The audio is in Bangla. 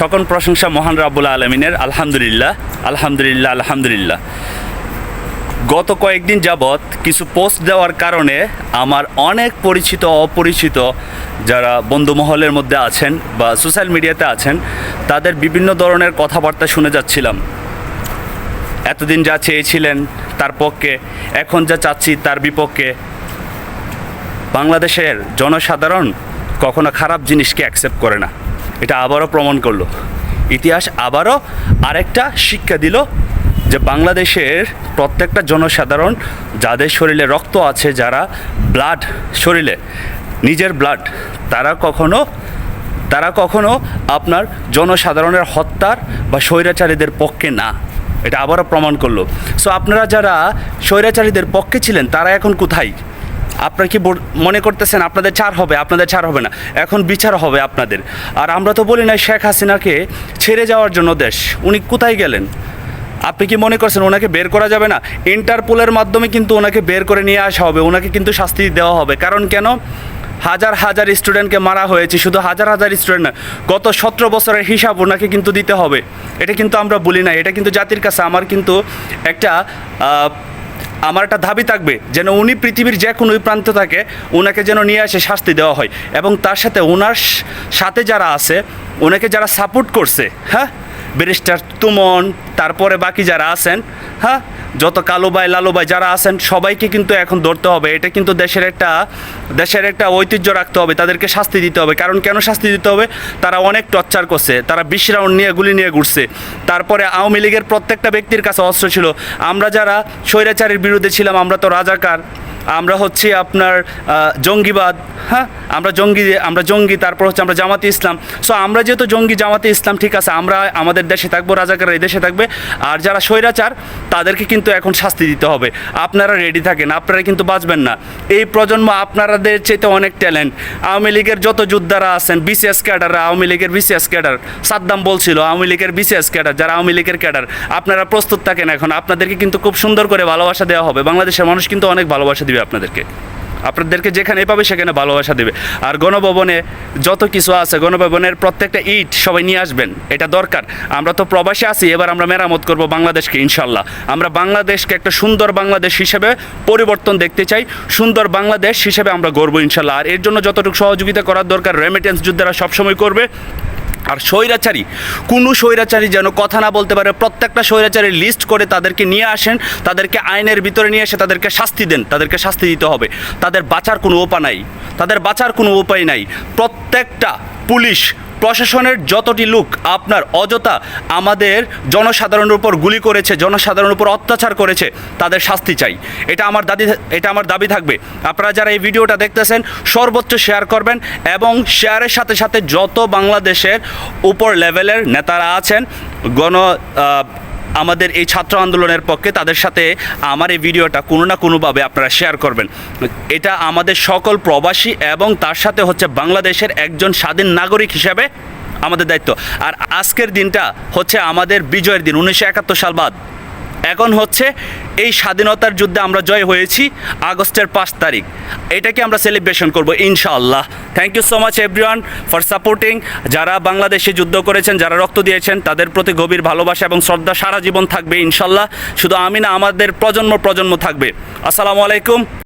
সকল প্রশংসা মহান রাব্বুল আলমিনের, আলহামদুলিল্লাহ আলহামদুলিল্লাহ আলহামদুলিল্লাহ। গত কয়েকদিন যাবৎ কিছু পোস্ট দেওয়ার কারণে আমার অনেক পরিচিত, অপরিচিত যারা বন্ধুমহলের মধ্যে আছেন বা সোশ্যাল মিডিয়াতে আছেন, তাদের বিভিন্ন ধরনের কথাবার্তা শুনে যাচ্ছিলাম। এতদিন যা চেয়েছিলেন তার পক্ষে, এখন যা চাচ্ছি তার বিপক্ষে। বাংলাদেশের জনসাধারণ কখনো খারাপ জিনিসকে অ্যাকসেপ্ট করে না। এটা আবারও প্রমাণ করল। ইতিহাস আবারও আরেকটা শিক্ষা দিল যে বাংলাদেশের প্রত্যেকটা জনসাধারণ যাদের শরীরে রক্ত আছে, যারা ব্লাড শরীরে, নিজের ব্লাড তারা কখনো তারা কখনো আপনার জনসাধারণের হত্যার বা স্বৈরাচারীদের পক্ষে না। এটা আবারও প্রমাণ করল। সো আপনারা যারা স্বৈরাচারীদের পক্ষে ছিলেন, তারা এখন কোথায়? আপনারা কি মনে করতেছেন আপনাদের ছাড় হবে, আপনাদের ছাড় হবে না। এখন বিচার হবে আপনাদের। আর আমরা তো বলি না শেখ হাসিনাকে ছেড়ে যাওয়ার জন্য দেশ। উনি কোথায় গেলেন? আপনি কি মনে করছেন ওনাকে বের করা যাবে না? ইন্টারপোলের মাধ্যমে কিন্তু ওনাকে বের করে নিয়ে আসা হবে, ওনাকে কিন্তু শাস্তি দেওয়া হবে। কারণ কেন? হাজার হাজার স্টুডেন্টকে মারা হয়েছে, শুধু হাজার হাজার স্টুডেন্ট না, গত সতেরো বছরের হিসাব ওনাকে কিন্তু দিতে হবে। এটা কিন্তু আমরা বলি না এটা কিন্তু জাতির কাছে আমার কিন্তু একটা আমার একটা দাবি থাকবে, যেন উনি পৃথিবীর যে কোনো প্রান্ত থাকে ওনাকে যেন নিয়ে আসে শাস্তি দেওয়া হয়। এবং তার সাথে ওনার সাথে যারা আছে ওনাকে যারা সাপোর্ট করছে হ্যাঁ? ব্যারিস্টার তুমন, তারপরে বাকি যারা আছেন হ্যাঁ যত কালুবাই লালুবাই যারা আছেন, সবাইকে কিন্তু এখন ধরতে হবে। এটা কিন্তু দেশের একটা দেশের একটা ঐতিহ্য রাখতে হবে, তাদেরকে শাস্তি দিতে হবে। কারণ কেন শাস্তি দিতে হবে? তারা অনেক টর্চার করছে, তারা বিশ রাউন্ড নিয়ে গুলি নিয়ে ঘুরছে। তারপরে আওয়ামী লীগের প্রত্যেকটা ব্যক্তির কাছে অস্ত্র ছিল। আমরা যারা স্বৈরাচারের বিরুদ্ধে ছিলাম, আমরা তো রাজাকার। আমরা হচ্ছে আপনার জঙ্গিবাদ হ্যাঁ? আমরা জঙ্গি আমরা জঙ্গি, তারপর হচ্ছে আমরা জামাতে ইসলাম। সো আমরা যেহেতু জঙ্গি জামাতে ইসলাম, ঠিক আছে, আমরা আমাদের দেশে থাকব রাজাকার এই দেশে থাকবে। আর যারা স্বৈরাচার তাদেরকে কিন্তু এখন শাস্তি দিতে হবে। আপনারা রেডি থাকেন, আপনারা কিন্তু বাঁচবেন না। এই প্রজন্ম আপনারাদের চাইতে অনেক ট্যালেন্ট আওয়ামী লীগের যত যোদ্ধারা আছেন বিসিএস ক্যাডার আওয়ামী লীগের বিসিএস ক্যাডার সাদ্দাম বলছিল, আওয়ামী লীগের বিসিএস ক্যাডার যারা আওয়ামী লীগের ক্যাডার আপনারা প্রস্তুত থাকেন এখন। আপনাদেরকে কিন্তু খুব সুন্দর করে ভালোবাসা দেওয়া হবে। বাংলাদেশের মানুষ কিন্তু অনেক ভালোবাসা দিবে আপনাদেরকে। আপনাদেরকে যেখানে পাবে সেখানে ভালোবাসা দেবে। আর গণভবনে যত কিছু আছে, গণভবনের প্রত্যেকটা ইট সবাই নিয়ে আসবেন, এটা দরকার। আমরা তো প্রবাসী আছি, এবার আমরা মেরামত করব বাংলাদেশকে ইনশাল্লাহ আমরা বাংলাদেশকে একটা সুন্দর বাংলাদেশ হিসেবে পরিবর্তন দেখতে চাই, সুন্দর বাংলাদেশ হিসেবে আমরা গর্ব ইনশাল্লাহ আর এর জন্য যতটুকু সহযোগিতা করার দরকার রেমিটেন্স যোদ্ধারা সবসময় করবে। আর স্বৈরাচারী, কোনো স্বৈরাচারী যেন কথা না বলতে পারে, প্রত্যেকটা স্বৈরাচারী লিস্ট করে তাদেরকে নিয়ে আসেন, তাদেরকে আইনের ভিতরে নিয়ে এসে তাদেরকে শাস্তি দেন, তাদেরকে শাস্তি দিতে হবে। তাদের বাঁচার কোনো উপায় নাই, তাদের বাঁচার কোনো উপায় নাই। প্রত্যেকটা পুলিশ প্রশাসনের যতটি লোক আপনার অযথা আমাদের জনসাধারণের উপর গুলি করেছে, জনসাধারণের উপর অত্যাচার করেছে, তাদের শাস্তি চাই। এটা আমার দাবি এটা আমার দাবি থাকবে। আপনারা যারা এই ভিডিওটা দেখতেছেন, সর্বোচ্চ শেয়ার করবেন এবং শেয়ারের সাথে সাথে যত বাংলাদেশের উপর লেভেলের নেতারা আছেন, গণ আমাদের এই ছাত্র আন্দোলনের পক্ষে তাদের সাথে আমার এই ভিডিওটা কোনো না কোনোভাবে আপনারা শেয়ার করবেন। এটা আমাদের সকল প্রবাসী এবং তার সাথে হচ্ছে বাংলাদেশের একজন স্বাধীন নাগরিক হিসাবে আমাদের দায়িত্ব। আর আজকের দিনটা হচ্ছে আমাদের বিজয়ের দিন, উনিশশো একাত্তর সাল বাদ। এখন হচ্ছে এই স্বাধীনতার যুদ্ধে আমরা জয় হয়েছি আগস্টের পাঁচ তারিখ। এটাকে আমরা সেলিব্রেশন করব, ইনশাআল্লাহ। Thank you so much everyone for supporting যারা বাংলাদেশে যুদ্ধ করেছেন, যারা রক্ত দিয়েছেন, তাদের প্রতি গভীর ভালোবাসা এবং শ্রদ্ধা সারা জীবন থাকবে ইনশাল্লাহ শুধু আমি না, আমাদের প্রজন্ম প্রজন্ম থাকবে। আসসালামু আলাইকুম।